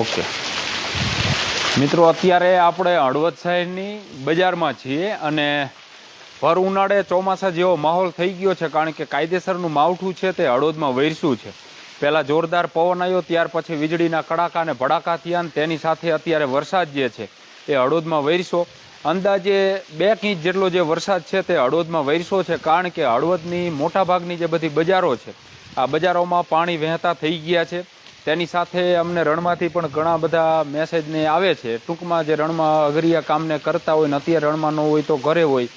Okay. મિત્રો, અત્યારે આપણે હળવદ શહેરની બજારમાં છીએ અને ભર ઉનાળે ચોમાસા જેવો માહોલ થઈ ગયો છે, કારણ કે કાયદેસરનું માવઠું છે તે હળવદમાં વરસ્યું છે. પહેલાં જોરદાર પવન આવ્યો ત્યાર પછી વીજળીના કડાકા અને ભડાકા થયા તેની સાથે અત્યારે વરસાદ જે છે એ હળવદમાં વરસ્યો. અંદાજે બે ઇંચ જેટલો જે વરસાદ છે તે હળવદમાં વરસ્યો છે, કારણ કે હળવદની મોટાભાગની જે બધી બજારો છે, આ બજારોમાં પાણી વહેતા થઈ ગયા છે. તેની સાથે અમને રણમાંથી પણ ઘણા બધા મેસેજને આવે છે. ટૂંકમાં જે રણમાં અઘરિયા કામને કરતા હોય ને અત્યારે રણમાં ન હોય તો ઘરે હોય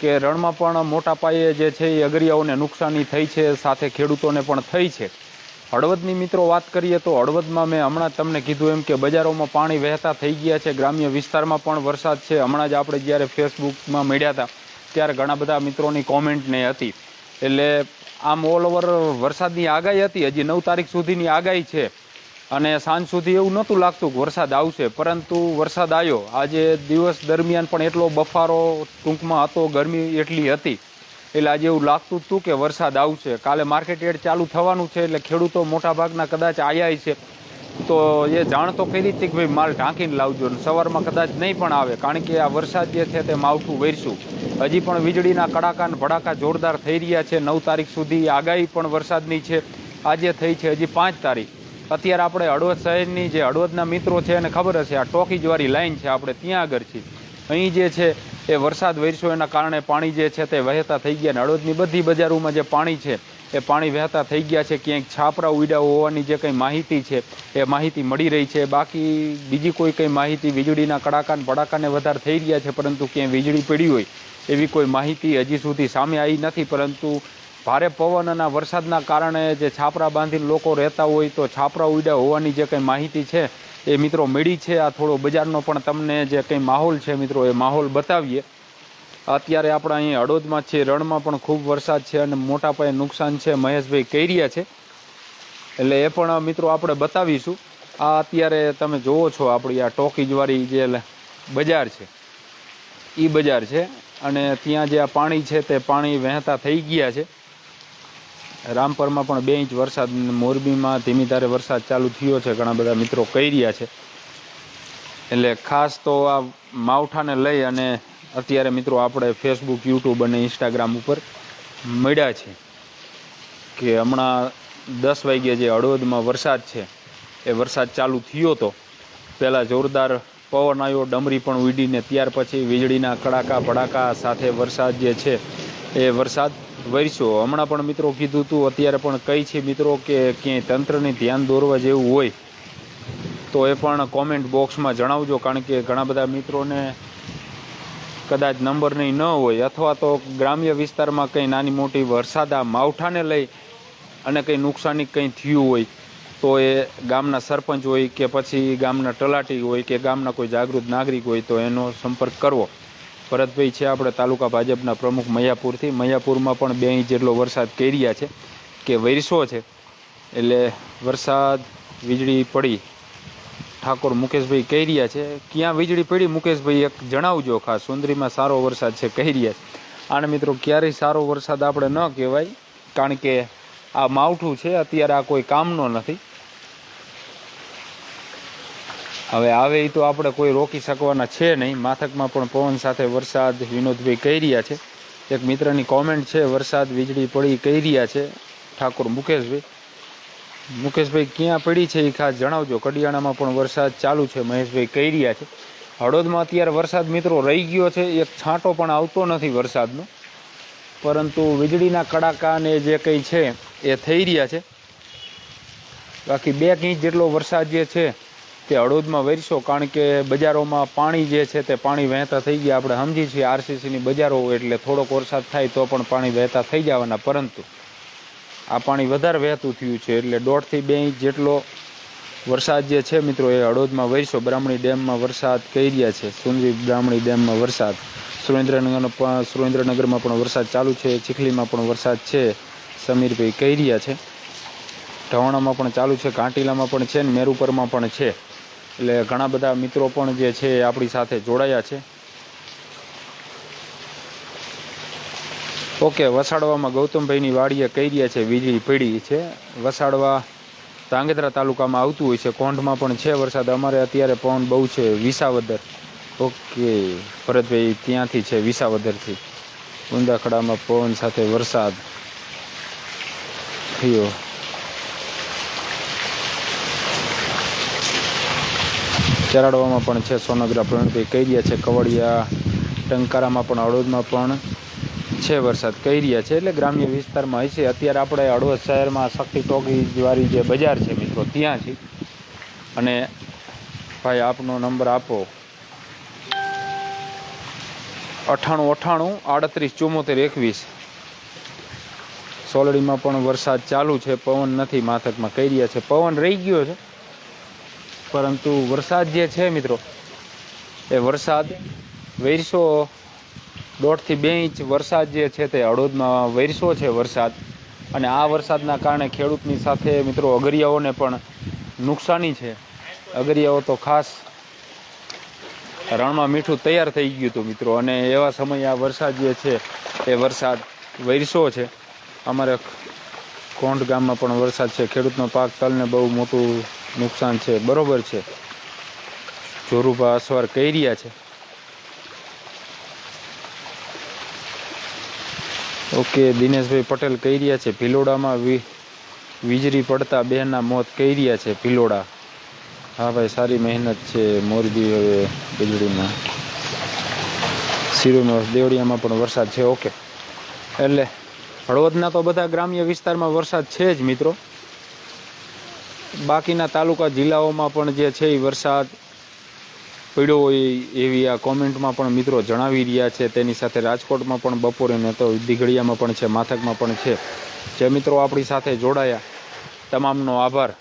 કે રણમાં પણ મોટા પાયે જે છે એ અગરિયાઓને નુકસાની થઈ છે, સાથે ખેડૂતોને પણ થઈ છે. હળવદની મિત્રો વાત કરીએ તો હળવદમાં મેં હમણાં તમને કીધું એમ કે બજારોમાં પાણી વહેતા થઈ ગયા છે. ગ્રામ્ય વિસ્તારમાં પણ વરસાદ છે. હમણાં જ આપણે જ્યારે ફેસબુકમાં મળ્યા હતા, ત્યારે ઘણા બધા મિત્રોની કોમેન્ટ ને હતી. એટલે આમ ઓલ ઓવર વરસાદની આગાહી હતી. હજી નવ તારીખ સુધીની આગાહી છે. અને સાંજ સુધી એવું નહોતું લાગતું કે વરસાદ આવશે. પરંતુ વરસાદ આવ્યો. આજે દિવસ દરમિયાન પણ એટલો બફારો ટૂંકમાં હતો, ગરમી એટલી હતી. એટલે આજે એવું લાગતું હતું કે વરસાદ આવશે. કાલે માર્કેટ યાર્ડ ચાલુ થવાનું છે એટલે ખેડૂતો મોટાભાગના કદાચ આયા છે. તો એ જાણ તો કરી હતી કે ભાઈ માલ ઢાંકીને લાવજો સવારમાં કદાચ નહીં પણ આવે. કારણ કે આ વરસાદ જે છે તે માવઠું વરસ્યું. હજી પણ વીજળીના કડાકા અને ભડાકા જોરદાર થઈ રહ્યા છે. નવ તારીખ સુધી આગાહી પણ વરસાદની છે. આજે થઈ છે હજી પાંચ તારીખ. અત્યારે આપણે હળવદ શહેરની જે હળવદના મિત્રો છે એને ખબર હશે, આ ટોકીજવાળી લાઈન છે આપણે ત્યાં આગળ છીએ. અહીં જે છે એ વરસાદ વરસ્યો એના કારણે પાણી જે છે તે વહેતા થઈ ગયા અને હળવદની બધી બજારોમાં જે પાણી છે એ પાણી વહેતા થઈ ગયા છે. ક્યાંક છાપરા ઉડ્યા હોવાની જે કંઈ માહિતી છે, એ માહિતી મળી રહી છે. બાકી બીજી કોઈ કંઈ માહિતી વીજળીના કડાકાને ભડાકાને વધારે થઈ રહ્યા છે, પરંતુ ક્યાંય વીજળી પડી હોય એવી કોઈ માહિતી હજી સુધી સામે આવી નથી. પરંતુ ભારે પવન અને વરસાદના કારણે જે છાપરા બાંધીને લોકો રહેતા હોય તો છાપરા ઉડ્યા હોવાની જે કંઈ માહિતી છે, એ મિત્રો મળી છે. આ થોડો બજારનો પણ તમને જે કંઈ માહોલ છે મિત્રો, એ માહોલ બતાવીએ. અત્યારે આપણે અહીં હળોદમાં છે. રણમાં પણ ખૂબ વરસાદ છે અને મોટા પાયે નુકસાન છે. મહેશભાઈ કૈરિયા છે. એટલે એ પણ, મિત્રો, આપણે બતાવીશું. આ અત્યારે તમે જોવો છો આપણી આ ટોકીજવાળી જે બજાર છે. એ બજાર છે અને ત્યાં જે આ પાણી છે તે પાણી વહેતા થઈ ગયા છે. રામપરમાં પણ બે ઇંચ વરસાદ મોરબીમાં ધીમી ધારે વરસાદ ચાલુ થયો છે. ઘણા બધા મિત્રો કહી રહ્યા છે. એટલે ખાસ તો આ માવઠાને લઈ અને અત્યારે મિત્રો આપણે ફેસબુક યુટ્યુબ અને ઇન્સ્ટાગ્રામ ઉપર મળ્યા છે કે હમણાં દસ વાગ્યે જે હળવદમાં વરસાદ છે, એ વરસાદ ચાલુ થયો હતો પહેલાં જોરદાર પવન આવ્યો, ડમરી પણ ઉડીને ત્યાર પછી વીજળીના કડાકા ભડાકા સાથે વરસાદ જે છે, એ વરસાદ વરસ્યો. હમણાં પણ મિત્રો કીધું હતું અત્યારે પણ કઈ છે મિત્રો કે ક્યાંય તંત્રને ધ્યાન દોરવા જેવું હોય તો એ પણ કોમેન્ટ બોક્સમાં જણાવજો, કારણ કે ઘણા બધા મિત્રોને કદાચ નંબર નહીં ન હોય અથવા તો ગ્રામ્ય વિસ્તારમાં કંઈ નાની મોટી વરસાદ આ માવઠાને લઈ અને કંઈ નુકસાની કંઈ થયું હોય, તો એ ગામના સરપંચ હોય કે પછી ગામના તલાટી હોય કે ગામના કોઈ જાગૃત નાગરિક હોય તો એનો સંપર્ક કરવો. ભરતભાઈ છે આપણે તાલુકા ભાજપના પ્રમુખ મૈયાપુરથી મૈયાપુરમાં પણ બે ઇંચ જેટલો વરસાદ કર્યા છે કે વરસો છે. એટલે વરસાદ વીજળી પડી ઠાકોર મુકેશભાઈ કહી રહ્યા છે, ક્યાં વીજળી પડી? મુકેશભાઈ, એક જણાવજો ખાસ. સુંદરીમાં સારો વરસાદ છે, કહી રહ્યા છે. આને મિત્રો, ક્યારેય સારો વરસાદ આપણે ન કહેવાય, કારણ કે આ માવઠું છે, અત્યારે આ કોઈ કામનો નથી. હવે આવે એ તો આપણે કોઈ રોકી શકવાના છે નહીં. માથકમાં પણ પવન સાથે વરસાદ, વિનોદભાઈ કહી રહ્યા છે. એક મિત્રની કોમેન્ટ છે, વરસાદ, વીજળી પડી, કહી રહ્યા છે ઠાકોર મુકેશભાઈ. મુકેશભાઈ, ક્યાં પડી છે એ ખાસ જણાવજો. કડિયાણામાં પણ વરસાદ ચાલુ છે. મહેશભાઈ કહી રહ્યા છે. હળવદમાં અત્યારે વરસાદ મિત્રો રહી ગયો છે. એક છાંટો પણ આવતો નથી વરસાદનો. પરંતુ વીજળીના કડાકાને જે કંઈ છે એ થઈ રહ્યા છે. બાકી બે ઇંચ જેટલો વરસાદ જે છે તે હળવદમાં વરસ્યો. કારણ કે બજારોમાં પાણી જે છે તે પાણી વહેતા થઈ ગયા. આપણે સમજી છીએ આરસીસીની બજારો એટલે થોડોક વરસાદ થાય તો પણ પાણી વહેતા થઈ જવાના. પરંતુ આ પાણી વધારે વહેતું થયું છે, એટલે દોઢથી બે ઇંચ જેટલો વરસાદ જે છે મિત્રો, એ હળોદમાં વરસ્યો. બ્રાહ્મણી ડેમમાં વરસાદ કહી રહ્યા છે. સુંદરી બ્રાહ્મણી ડેમમાં વરસાદ. સુરેન્દ્રનગરનો પણ, સુરેન્દ્રનગરમાં પણ વરસાદ ચાલુ છે. ચીખલીમાં પણ વરસાદ છે. સમીરભાઈ કહી રહ્યા છે. ઢવાણામાં પણ ચાલુ છે. કાંટીલામાં પણ છે ને મેરુપરમાં પણ છે. એટલે ઘણા બધા મિત્રો પણ જે છે એ આપણી સાથે જોડાયા છે. ઓકે, વસાડવામાં ગૌતમભાઈની વાડીએ રહ્યા છે, વીજળી પડી છે. વસાડવા ધાંગધ્રા તાલુકામાં આવતું હોય છે, કોંઢમાં પણ છે વરસાદ. અમારે અત્યારે પવન બહુ છે, વિસાવદર. ઓકે, ભરતભાઈ ત્યાંથી છે, વિસાવદરથી. ઉંદાખડામાં પવન સાથે વરસાદ થયો. ચરાડવામાં પણ છે સોનગરા પ્રવીણભાઈ રહ્યા છે, કવડિયા, ટંકારામાં પણ હળવદમાં પણ છે વરસાદ કહી રહ્યા છે? એટલે ગ્રામ્ય વિસ્તારમાં હશે. અત્યારે આપણે હળવદ શહેરમાં શક્તિ ટોકીવાળી જે બજાર છે મિત્રો, ત્યાં છે. અને ભાઈ, આપનો નંબર આપો. અઠાણું અઠ્ઠાણું આડત્રીસ ચુમ્મોતેર એકવીસ. સોલડીમાં પણ વરસાદ ચાલુ છે. પવન નથી માથકમાં કહી રહ્યા છે? પવન રહી ગયો છે. પરંતુ વરસાદ જે છે મિત્રો, એ વરસાદ વરસો દોઢથી બે ઇંચ વરસાદ જે છે તે હળોદમાં વરસો છે વરસાદ. અને આ વરસાદના કારણે ખેડૂતની સાથે મિત્રો અગરિયાઓને પણ નુકસાની છે. અગરિયાઓ તો ખાસ રણમાં મીઠું તૈયાર થઈ ગયું હતું મિત્રો. અને એવા સમયે આ વરસાદ જે છે એ વરસાદ વરસો છે. અમારે કોંઢ ગામમાં પણ વરસાદ છે. ખેડૂતનો પાક તલને બહુ મોટું નુકસાન છે. બરોબર છે. જોરુભા અસવાર કહી રહ્યા છે. ઓકે, દિનેશભાઈ પટેલ કહી રહ્યા છે, ભિલોડામાં વીજળી પડતા બહેનના મોત કહી રહ્યા છે, ભિલોડા. હા ભાઈ, સારી મહેનત છે, મોરબી હવે વીજળીમાં. સિરુમાં દેવળિયામાં પણ વરસાદ છે, ઓકે. એટલે હળવદના તો બધા ગ્રામ્ય વિસ્તારમાં વરસાદ છે જ, મિત્રો. બાકીના તાલુકા જિલ્લાઓમાં પણ જે છે એ વરસાદ પડ્યો હોય એવી આ કોમેન્ટમાં પણ મિત્રો જણાવી રહ્યા છે. તેની સાથે રાજકોટમાં પણ બપોરે ને તો દીઘડિયામાં પણ છે, માથકમાં પણ છે. જે મિત્રો આપણી સાથે જોડાયા, તમામનો આભાર.